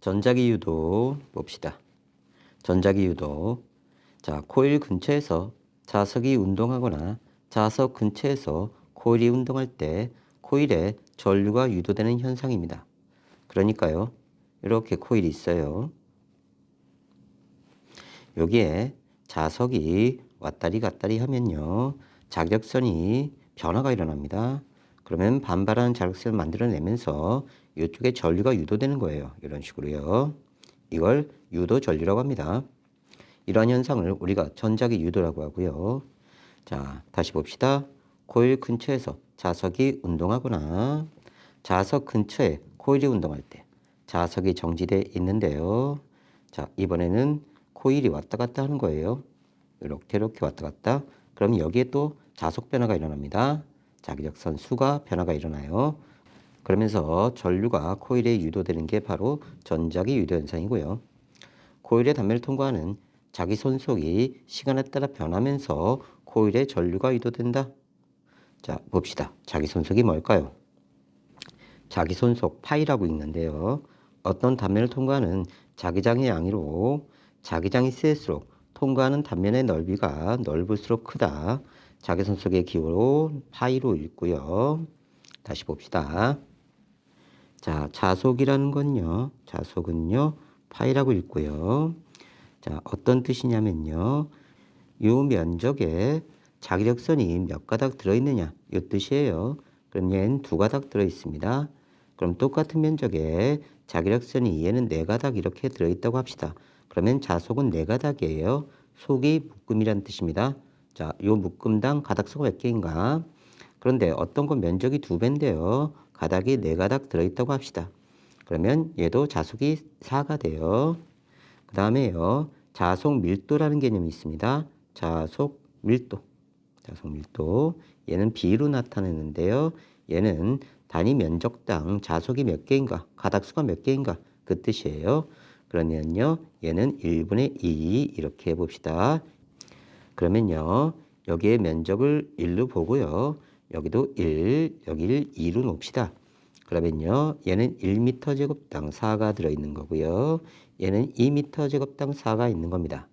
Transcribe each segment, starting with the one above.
전자기 유도 봅시다. 전자기 유도. 자, 코일 근처에서 자석이 운동하거나 자석 근처에서 코일이 운동할 때 코일에 전류가 유도되는 현상입니다. 그러니까요. 이렇게 코일이 있어요. 여기에 자석이 왔다리 갔다리 하면요. 자격선이 변화가 일어납니다. 그러면 반발하는 자력선을 만들어내면서 이쪽에 전류가 유도되는 거예요. 이런 식으로요. 이걸 유도 전류라고 합니다. 이러한 현상을 우리가 전자기 유도라고 하고요. 자, 다시 봅시다. 코일 근처에서 자석이 운동하거나 자석 근처에 코일이 운동할 때 자석이 정지돼 있는데요. 자, 이번에는 코일이 왔다 갔다 하는 거예요. 이렇게 이렇게 왔다 갔다. 그럼 여기에 또 자속 변화가 일어납니다. 자기력선 수가 변화가 일어나요. 그러면서 전류가 코일에 유도되는 게 바로 전자기 유도 현상이고요. 코일의 단면을 통과하는 자기 손속이 시간에 따라 변하면서 코일에 전류가 유도된다. 자, 봅시다. 자기 손속이 뭘까요? 자기 손속 파이라고 읽는데요. 어떤 단면을 통과하는 자기장의 양으로 자기장이 세일수록 통과하는 단면의 넓이가 넓을수록 크다. 자기 손속의 기호로 파이로 읽고요. 다시 봅시다. 자, 자속이라는 건요. 자속은요. 파이라고 읽고요. 자, 어떤 뜻이냐면요. 이 면적에 자기력선이 몇 가닥 들어있느냐. 이 뜻이에요. 그럼 얘는 두 가닥 들어있습니다. 그럼 똑같은 면적에 자기력선이 얘는 네 가닥 이렇게 들어있다고 합시다. 그러면 자속은 네 가닥이에요. 속이 묶음이라는 뜻입니다. 자, 요 묶음당 가닥수가 몇 개인가? 그런데 어떤 건 면적이 두 배인데요. 가닥이 네 가닥 들어있다고 합시다. 그러면 얘도 자속이 4가 돼요. 그 다음에요. 자속 밀도라는 개념이 있습니다. 자속 밀도. 자속 밀도. 얘는 B로 나타내는데요. 얘는 단위 면적당 자속이 몇 개인가, 가닥수가 몇 개인가 그 뜻이에요. 그러면요. 얘는 1분의 2 이렇게 해봅시다. 그러면요. 여기에 면적을 1로 보고요. 여기도 1, 여기를 2로 놓읍시다. 그러면요. 얘는 1m 제곱당 4가 들어있는 거고요. 얘는 2m 제곱당 4가 있는 겁니다.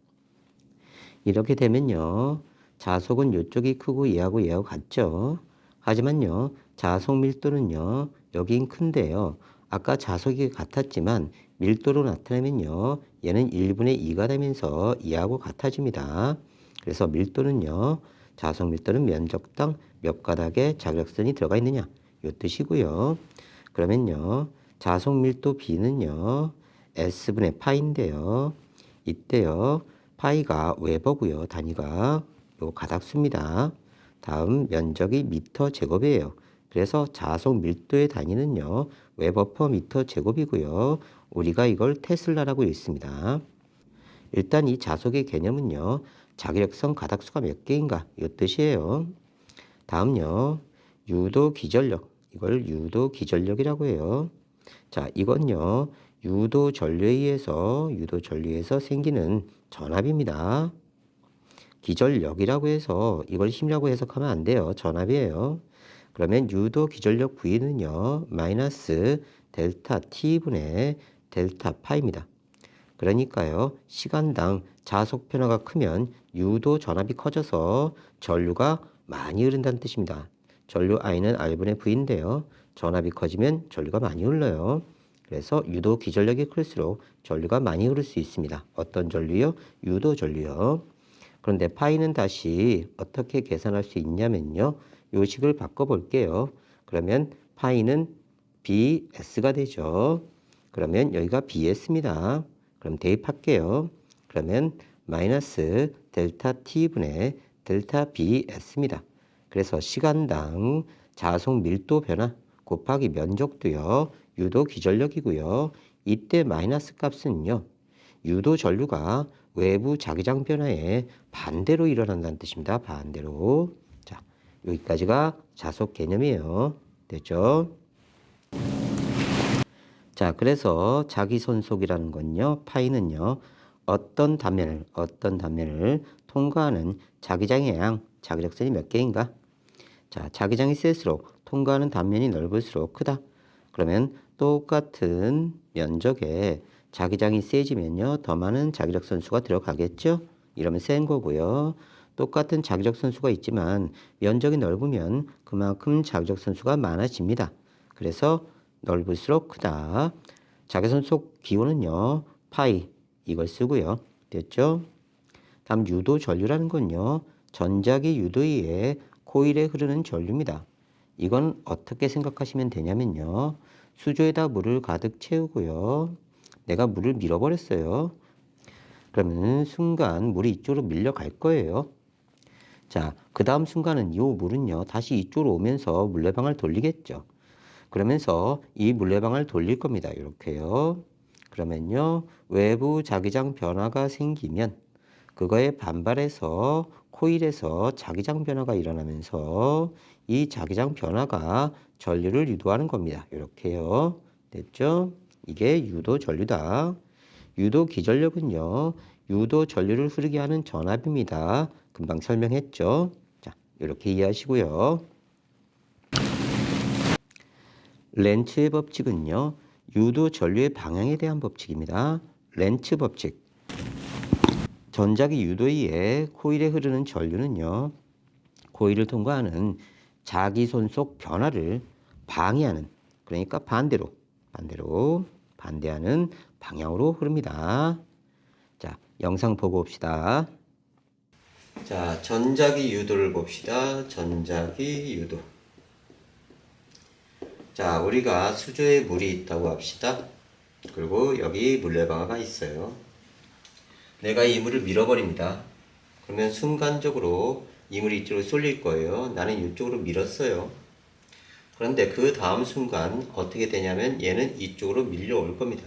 이렇게 되면요. 자속은 이쪽이 크고 얘하고 얘하고 같죠. 하지만요. 자속 밀도는요. 여긴 큰데요. 아까 자속이 같았지만 밀도로 나타내면요. 얘는 1분의 2가 되면서 이하고 같아집니다. 그래서 밀도는요. 자속 밀도는 면적당 몇 가닥의 자격선이 들어가 있느냐. 요 뜻이고요. 그러면요. 자속 밀도 B는요. S분의 파인데요. 이때요. 파이가 웨버고요. 단위가 요 가닥수입니다. 다음 면적이 미터 제곱이에요. 그래서 자속 밀도의 단위는요. 웨버 퍼 미터 제곱이고요. 우리가 이걸 테슬라라고 읽습니다. 일단 이 자속의 개념은요. 자기력선 가닥수가 몇 개인가 이 뜻이에요. 다음요. 유도 기전력. 이걸 유도 기전력이라고 해요. 자, 이건요. 유도 전류에 의해서 유도 전류에서 생기는 전압입니다. 기전력이라고 해서 이걸 힘이라고 해석하면 안 돼요. 전압이에요. 그러면 유도 기전력 V는요. 마이너스 델타 T분의 델타 파입니다. 그러니까요. 시간당 자속 변화가 크면 유도 전압이 커져서 전류가 많이 흐른다는 뜻입니다. 전류 I는 R분의 V인데요. 전압이 커지면 전류가 많이 흘러요. 그래서 유도 기전력이 클수록 전류가 많이 흐를 수 있습니다. 어떤 전류요? 유도 전류요. 그런데 파이는 다시 어떻게 계산할 수 있냐면요. 요식을 바꿔볼게요. 그러면 파이는 BS가 되죠. 그러면 여기가 BS입니다. 그럼 대입할게요. 그러면 마이너스 델타 T분의 델타 BS입니다. 그래서 시간당 자속 밀도 변화 곱하기 면적도요. 유도 기전력이고요. 이때 마이너스 값은요. 유도 전류가 외부 자기장 변화에 반대로 일어난다는 뜻입니다. 반대로. 자, 여기까지가 자속 개념이에요. 됐죠? 자, 그래서 자기 손속이라는 건요. 파이는요. 어떤 단면을 어떤 단면을 통과하는 자기장의 양, 자기력선이 몇 개인가? 자, 자기장이 셀수록 통과하는 단면이 넓을수록 크다. 그러면 똑같은 면적에 자기장이 세지면요. 더 많은 자기력 선수가 들어가겠죠? 이러면 센 거고요. 똑같은 자기력 선수가 있지만 면적이 넓으면 그만큼 자기력 선수가 많아집니다. 그래서 넓을수록 크다. 자기선 속 기호는요. 파이 이걸 쓰고요. 됐죠? 다음 유도 전류라는 건요. 전자기 유도에 코일에 흐르는 전류입니다. 이건 어떻게 생각하시면 되냐면요. 수조에다 물을 가득 채우고요. 내가 물을 밀어버렸어요. 그러면 순간 물이 이쪽으로 밀려갈 거예요. 자, 그 다음 순간은 이 물은요, 다시 이쪽으로 오면서 물레방을 돌리겠죠. 그러면서 이 물레방을 돌릴 겁니다. 이렇게요. 그러면요, 외부 자기장 변화가 생기면 그거에 반발해서 코일에서 자기장 변화가 일어나면서 이 자기장 변화가 전류를 유도하는 겁니다. 이렇게요. 됐죠? 이게 유도 전류다. 유도 기전력은요. 유도 전류를 흐르게 하는 전압입니다. 금방 설명했죠? 자, 이렇게 이해하시고요. 렌츠의 법칙은요. 유도 전류의 방향에 대한 법칙입니다. 렌츠 법칙. 전자기 유도위에 코일에 흐르는 전류는요. 코일을 통과하는 자기 손 속 변화를 방해하는 그러니까 반대로 반대로 반대하는 방향으로 흐릅니다. 자, 영상 보고 봅시다. 자, 전자기 유도를 봅시다. 전자기 유도. 자, 우리가 수조에 물이 있다고 합시다. 그리고 여기 물레방아가 있어요. 내가 이 물을 밀어버립니다. 그러면 순간적으로 이 물이 이쪽으로 쏠릴 거예요. 나는 이쪽으로 밀었어요. 그런데 그 다음 순간 어떻게 되냐면 얘는 이쪽으로 밀려올 겁니다.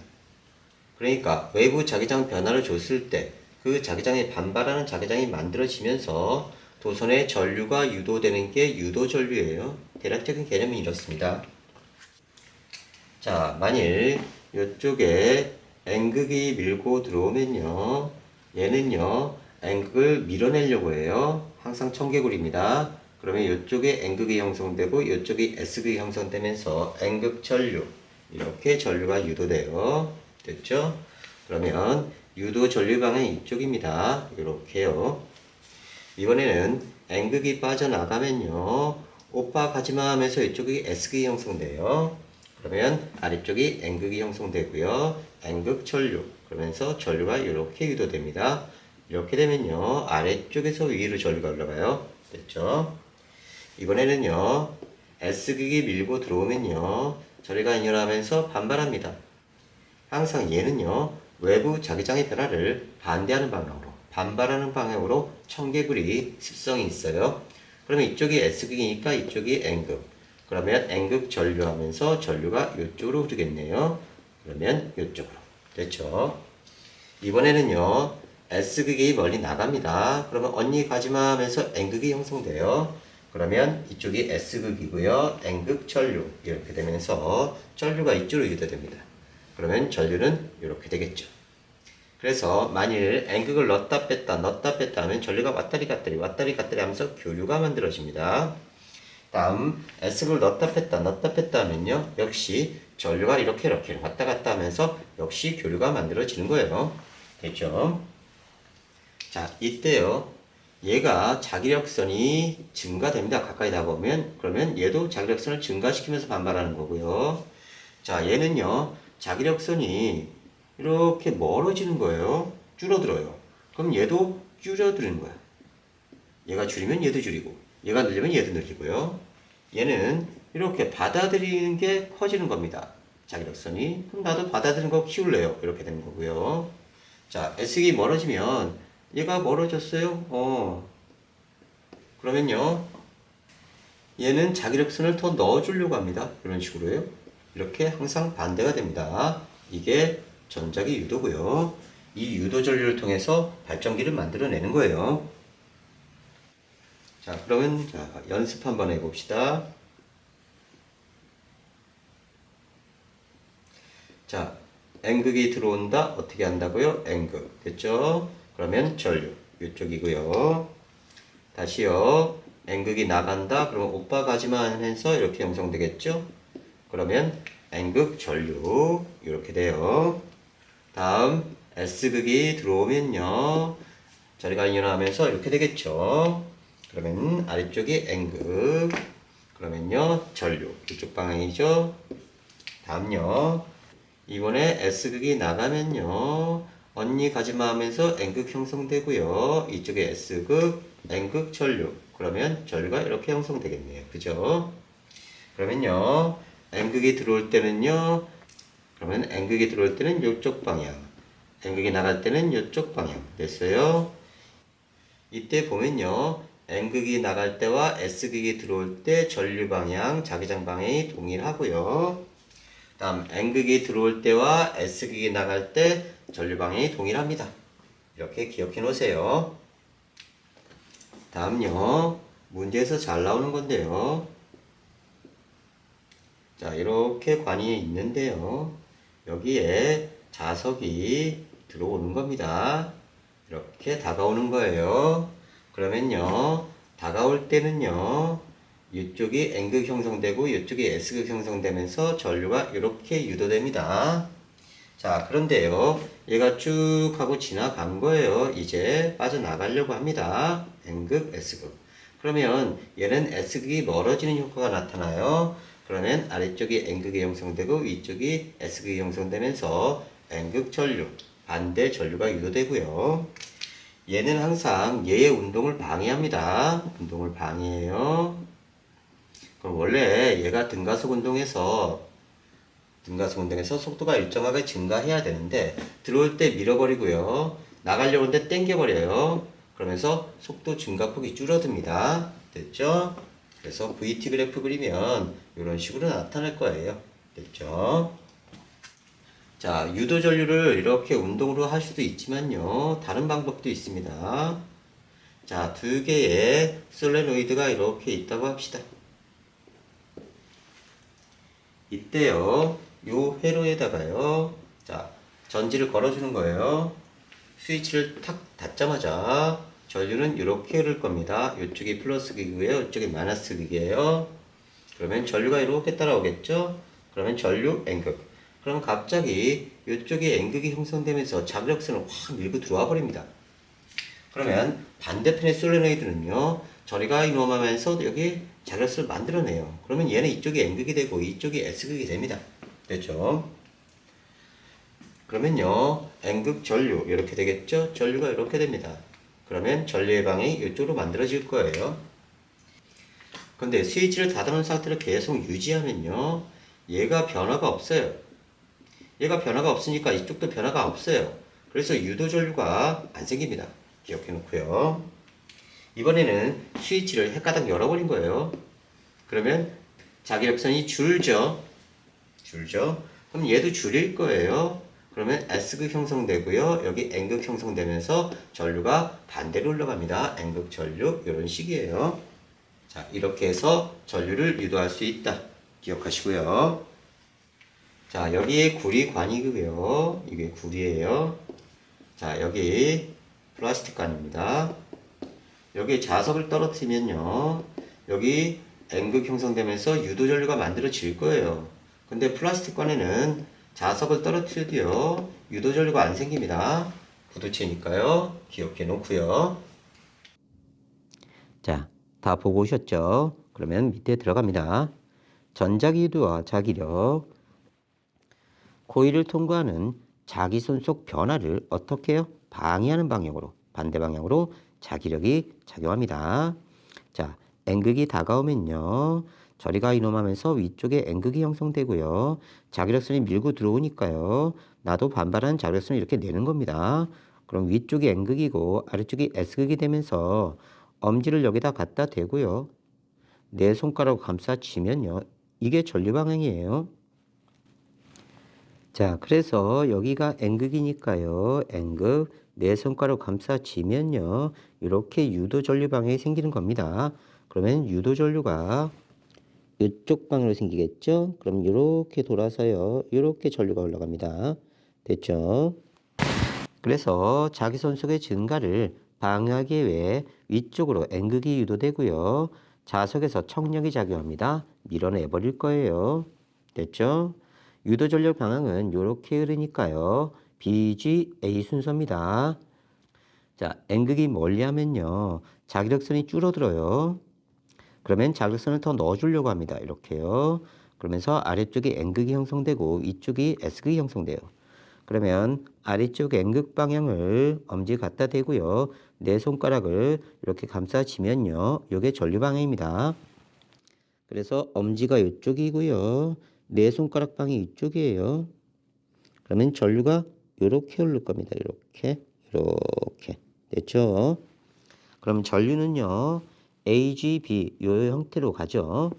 그러니까 외부 자기장 변화를 줬을 때 그 자기장에 반발하는 자기장이 만들어지면서 도선의 전류가 유도되는 게 유도 전류예요. 대략적인 개념은 이렇습니다. 자, 만일 이쪽에 N극이 밀고 들어오면요. 얘는요. N극을 밀어내려고 해요. 항상 청개구리입니다. 그러면 이쪽에 N극이 형성되고 이쪽에 S극이 형성되면서 N극 전류 이렇게 전류가 유도돼요. 됐죠? 그러면 유도 전류 방향이 이쪽입니다. 이렇게요. 이번에는 N극이 빠져나가면요. 오빠 가지마 하면서 이쪽이 S극이 형성돼요. 그러면 아래쪽이 N극이 형성되고요. N극 전류. 그러면서 전류가 이렇게 유도됩니다. 이렇게 되면요. 아래쪽에서 위로 전류가 올라가요. 됐죠? 이번에는요. S극이 밀고 들어오면요. 전류가 일어나면서 반발합니다. 항상 얘는요. 외부 자기장의 변화를 반대하는 방향으로 반발하는 방향으로 청개구리 습성이 있어요. 그러면 이쪽이 S극이니까 이쪽이 N극. 그러면 N극 전류하면서 전류가 이쪽으로 흐르겠네요. 그러면 이쪽으로. 됐죠? 이번에는요. S극이 멀리 나갑니다. 그러면 언니 가지마 하면서 N극이 형성돼요. 그러면 이쪽이 S극이고요. N극 전류. 이렇게 되면서 전류가 이쪽으로 유도됩니다. 그러면 전류는 이렇게 되겠죠. 그래서 만일 N극을 넣었다 뺐다 넣었다 뺐다 하면 전류가 왔다리 갔다리 왔다리 갔다리 하면서 교류가 만들어집니다. 다음 S극을 넣었다 뺐다 넣었다 뺐다 하면요. 역시 전류가 이렇게 이렇게 왔다 갔다 하면서 역시 교류가 만들어지는 거예요. 됐죠? 자, 이때요. 얘가 자기력선이 증가됩니다. 가까이 나가보면. 그러면 얘도 자기력선을 증가시키면서 반발하는 거고요. 자, 얘는요. 자기력선이 이렇게 멀어지는 거예요. 줄어들어요. 그럼 얘도 줄어드는 거야. 얘가 줄이면 얘도 줄이고, 얘가 늘리면 얘도 늘리고요. 얘는 이렇게 받아들이는 게 커지는 겁니다. 자기력선이. 그럼 나도 받아들이는 거 키울래요. 이렇게 되는 거고요. 자, S기 멀어지면 얘가 멀어졌어요. 어. 그러면요. 얘는 자기력선을 더 넣어주려고 합니다. 이런 식으로요. 이렇게 항상 반대가 됩니다. 이게 전자기 유도고요. 이 유도 전류를 통해서 발전기를 만들어내는 거예요. 자, 그러면 자, 연습 한번 해봅시다. 자, N극이 들어온다. 어떻게 한다고요? N극. 됐죠? 그러면 전류. 이쪽이고요. 다시요. N극이 나간다. 그러면 오빠 가지마 하면서 이렇게 형성되겠죠? 그러면 N극 전류. 이렇게 돼요. 다음 S극이 들어오면요. 자리가 일어나면서 이렇게 되겠죠. 그러면 아래쪽이 N극. 그러면요. 전류. 이쪽 방향이죠. 다음요. 이번에 S극이 나가면요. 언니 가지마 하면서 N극 형성되고요. 이쪽에 S극, N극 전류. 그러면 전류가 이렇게 형성되겠네요. 그죠? 그러면요. N극이 들어올 때는요. 그러면 N극이 들어올 때는 이쪽 방향. N극이 나갈 때는 이쪽 방향. 됐어요? 이때 보면요. N극이 나갈 때와 S극이 들어올 때 전류 방향, 자기장 방향이 동일하고요. 다음 N극이 들어올 때와 S극이 나갈 때 전류 방향이 동일합니다. 이렇게 기억해 놓으세요. 다음요. 문제에서 잘 나오는 건데요. 자, 이렇게 관이 있는데요. 여기에 자석이 들어오는 겁니다. 이렇게 다가오는 거예요. 그러면요, 다가올 때는요, 이쪽이 N극 형성되고 이쪽이 S극 형성되면서 전류가 이렇게 유도됩니다. 자, 그런데요, 얘가 쭉 하고 지나간 거예요. 이제 빠져나가려고 합니다. N극, S극. 그러면 얘는 S극이 멀어지는 효과가 나타나요. 그러면 아래쪽이 N극이 형성되고 위쪽이 S극이 형성되면서 N극 전류, 반대 전류가 유도되고요. 얘는 항상 얘의 운동을 방해합니다. 운동을 방해해요. 그럼 원래 얘가 등가속 운동에서 등가속 운동에서 속도가 일정하게 증가해야 되는데 들어올 때 밀어버리고요. 나가려고 하는데 땡겨버려요. 그러면서 속도 증가폭이 줄어듭니다. 됐죠? 그래서 VT 그래프 그리면 이런 식으로 나타날 거예요. 됐죠? 자, 유도 전류를 이렇게 운동으로 할 수도 있지만요. 다른 방법도 있습니다. 자, 두 개의 솔레노이드가 이렇게 있다고 합시다. 이때요. 요 회로에다가요. 자, 전지를 걸어주는 거예요. 스위치를 탁 닫자마자 전류는 이렇게 흐를 겁니다. 이쪽이 플러스 기기고요. 이쪽이 마이너스 기기예요. 그러면 전류가 이렇게 따라오겠죠? 그러면 전류 N극. 그럼 갑자기 이쪽에 N극이 형성되면서 자극선을 확 밀고 들어와 버립니다. 그러면 반대편의 솔레노이드는요. 저리가 이놈하면서 여기 자력을 만들어내요. 그러면 얘는 이쪽이 N극이 되고 이쪽이 S극이 됩니다. 됐죠? 그러면요. N극 전류 이렇게 되겠죠? 전류가 이렇게 됩니다. 그러면 전류의 방이 이쪽으로 만들어질 거예요. 근데 스위치를 닫아놓은 상태로 계속 유지하면요. 얘가 변화가 없어요. 얘가 변화가 없으니까 이쪽도 변화가 없어요. 그래서 유도 전류가 안 생깁니다. 기억해 놓고요. 이번에는 스위치를 헷가닥 열어버린 거예요. 그러면 자기력선이 줄죠. 줄죠. 그럼 얘도 줄일 거예요. 그러면 S극 형성되고요. 여기 N극 형성되면서 전류가 반대로 흘러갑니다. N극 전류 이런 식이에요. 자 이렇게 해서 전류를 유도할 수 있다. 기억하시고요. 자 여기에 구리 관이고요. 이게 구리예요. 자 여기 플라스틱 관입니다. 여기 자석을 떨어뜨리면요. 여기 N극 형성되면서 유도 전류가 만들어질 거예요. 근데 플라스틱 관에는 자석을 떨어뜨려도요. 유도 전류가 안 생깁니다. 부도체니까요. 기억해 놓고요. 자, 다 보고 오셨죠? 그러면 밑에 들어갑니다. 전자기유도와 자기력. 코일을 통과하는 자기선 속 변화를 어떻게? 방해하는 방향으로, 반대 방향으로 자기력이 작용합니다. 자, N극이 다가오면요. 저리가 이놈하면서 위쪽에 N극이 형성되고요. 자기력선이 밀고 들어오니까요. 나도 반발하는 자기력선을 이렇게 내는 겁니다. 그럼 위쪽이 N극이고 아래쪽이 S극이 되면서 엄지를 여기다 갖다 대고요. 내 손가락 감싸 치면요. 이게 전류 방향이에요. 자, 그래서 여기가 N극이니까요. N극 내 손가락 감싸지면요. 이렇게 유도 전류 방향이 생기는 겁니다. 그러면 유도 전류가 이쪽 방향으로 생기겠죠? 그럼 이렇게 돌아서요. 이렇게 전류가 올라갑니다. 됐죠? 그래서 자기선 속의 증가를 방해하기 위해 위쪽으로 N극이 유도되고요. 자석에서 청력이 작용합니다. 밀어내버릴 거예요. 됐죠? 유도 전력 방향은 이렇게 흐르니까요. BGA 순서입니다. 자, N극이 멀리 하면요. 자기력선이 줄어들어요. 그러면 자기력선을 더 넣어주려고 합니다. 이렇게요. 그러면서 아래쪽이 N극이 형성되고 위쪽이 S극이 형성돼요. 그러면 아래쪽 N극 방향을 엄지 갖다 대고요. 내 손가락을 이렇게 감싸지면요. 이게 전류 방향입니다. 그래서 엄지가 이쪽이고요. 내 손가락 방이 이쪽이에요. 그러면 전류가 이렇게 흐를 겁니다. 이렇게, 이렇게. 됐죠? 그럼 전류는요. AGB 요 형태로 가죠.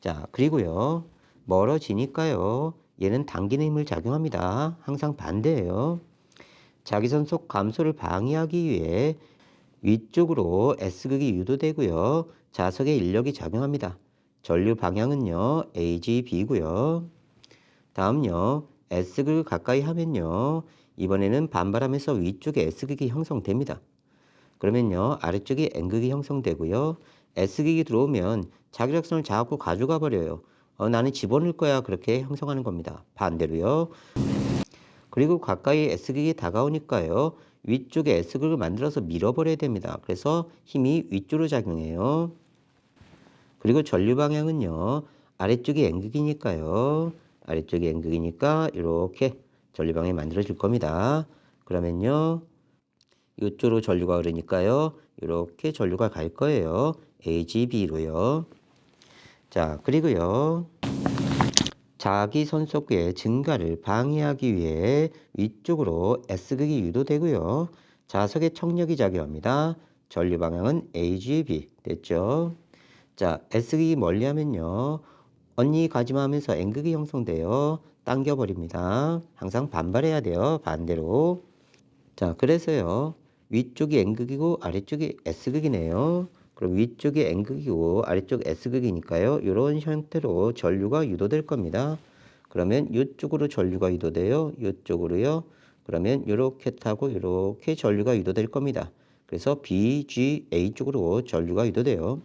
자, 그리고요. 멀어지니까요. 얘는 당기는 힘을 작용합니다. 항상 반대예요. 자기선 속 감소를 방해하기 위해 위쪽으로 S극이 유도되고요. 자석에 인력이 작용합니다. 전류 방향은요. AGB고요. 다음요. S극을 가까이 하면요. 이번에는 반발하면서 위쪽에 S극이 형성됩니다. 그러면요. 아래쪽에 N극이 형성되고요. S극이 들어오면 자기력선을 자꾸 가져가 버려요. 어, 나는 집어넣을 거야. 그렇게 형성하는 겁니다. 반대로요. 그리고 가까이 S극이 다가오니까요. 위쪽에 S극을 만들어서 밀어버려야 됩니다. 그래서 힘이 위쪽으로 작용해요. 그리고 전류 방향은요. 아래쪽이 N극이니까요. 아래쪽이 N극이니까 이렇게 전류 방향 만들어 줄 겁니다. 그러면요. 이쪽으로 전류가 흐르니까요. 이렇게 전류가 갈 거예요. AGB로요. 자, 그리고요. 자기 선속의 증가를 방해하기 위해 위쪽으로 S극이 유도되고요. 자석에 청력이 작용합니다. 전류 방향은 AGB 됐죠? 자, S극이 멀리 하면요. 언니 가지마 하면서 N극이 형성돼요. 당겨버립니다. 항상 반발해야 돼요. 반대로. 자, 그래서요. 위쪽이 N극이고 아래쪽이 S극이네요. 그럼 위쪽이 N극이고 아래쪽 S극이니까요. 이런 형태로 전류가 유도될 겁니다. 그러면 이쪽으로 전류가 유도돼요. 이쪽으로요. 그러면 이렇게 타고 이렇게 전류가 유도될 겁니다. 그래서 BGA 쪽으로 전류가 유도돼요.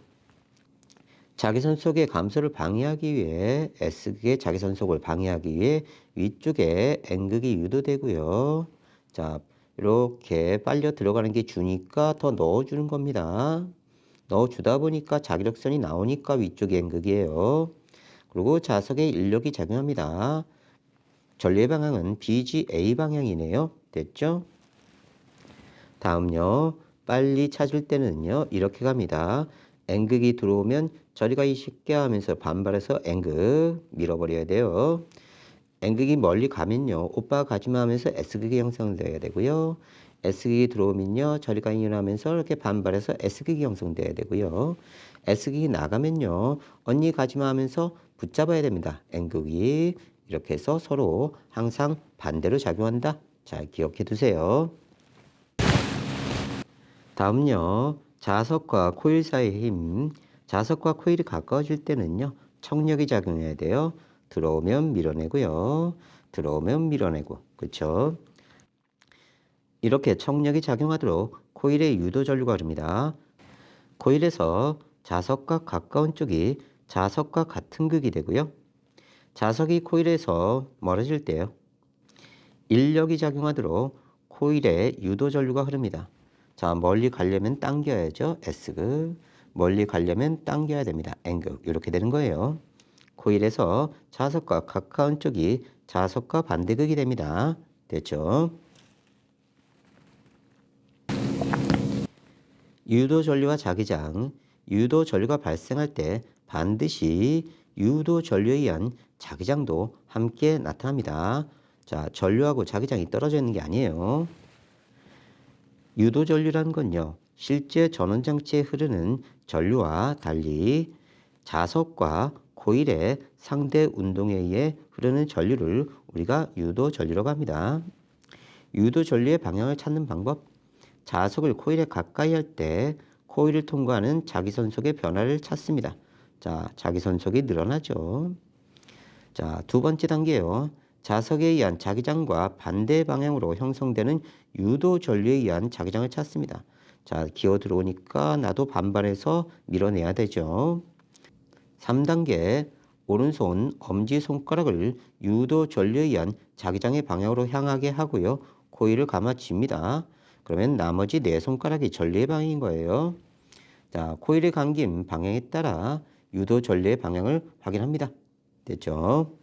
자기선 속의 감소를 방해하기 위해 S극의 자기선 속을 방해하기 위해 위쪽에 N극이 유도되고요. 자, 이렇게 빨려 들어가는 게 주니까 더 넣어주는 겁니다. 넣어주다 보니까 자기력선이 나오니까 위쪽이 N극이에요. 그리고 자석에 인력이 작용합니다. 전류의 방향은 BGA 방향이네요. 됐죠? 다음요. 빨리 찾을 때는요. 이렇게 갑니다. N극이 들어오면 저리가 쉽게 하면서 반발해서 N극 밀어버려야 돼요. N극이 멀리 가면요. 오빠 가지마 하면서 S극이 형성돼야 되고요. S극이 들어오면요. 저리가 일어나면서 이렇게 반발해서 S극이 형성돼야 되고요. S극이 나가면요. 언니 가지마 하면서 붙잡아야 됩니다. N극이. 이렇게 해서 서로 항상 반대로 작용한다. 잘 기억해 두세요. 다음요. 자석과 코일 사이의 힘. 자석과 코일이 가까워질 때는요. 청력이 작용해야 돼요. 들어오면 밀어내고요. 들어오면 밀어내고. 그쵸? 이렇게 청력이 작용하도록 코일의 유도 전류가 흐릅니다. 코일에서 자석과 가까운 쪽이 자석과 같은 극이 되고요. 자석이 코일에서 멀어질 때요. 인력이 작용하도록 코일에 유도 전류가 흐릅니다. 자, 멀리 가려면 당겨야죠. S극. 멀리 가려면 당겨야 됩니다. N극. 이렇게 되는 거예요. 코일에서 자석과 가까운 쪽이 자석과 반대극이 됩니다. 됐죠? 유도 전류와 자기장. 유도 전류가 발생할 때 반드시 유도 전류에 의한 자기장도 함께 나타납니다. 자, 전류하고 자기장이 떨어져 있는 게 아니에요. 유도 전류라는 건요. 실제 전원 장치에 흐르는 전류와 달리 자석과 코일의 상대 운동에 의해 흐르는 전류를 우리가 유도 전류라고 합니다. 유도 전류의 방향을 찾는 방법. 자석을 코일에 가까이 할 때 코일을 통과하는 자기선 속의 변화를 찾습니다. 자, 자기선 속이 늘어나죠. 자, 두 번째 단계요. 자석에 의한 자기장과 반대 방향으로 형성되는 유도 전류에 의한 자기장을 찾습니다. 자, 기어 들어오니까 나도 반발해서 밀어내야 되죠. 3단계 오른손 엄지손가락을 유도 전류에 의한 자기장의 방향으로 향하게 하고요. 코일을 감아칩니다. 그러면 나머지 네 손가락이 전류의 방향인 거예요. 자, 코일의 감긴 방향에 따라 유도 전류의 방향을 확인합니다. 됐죠?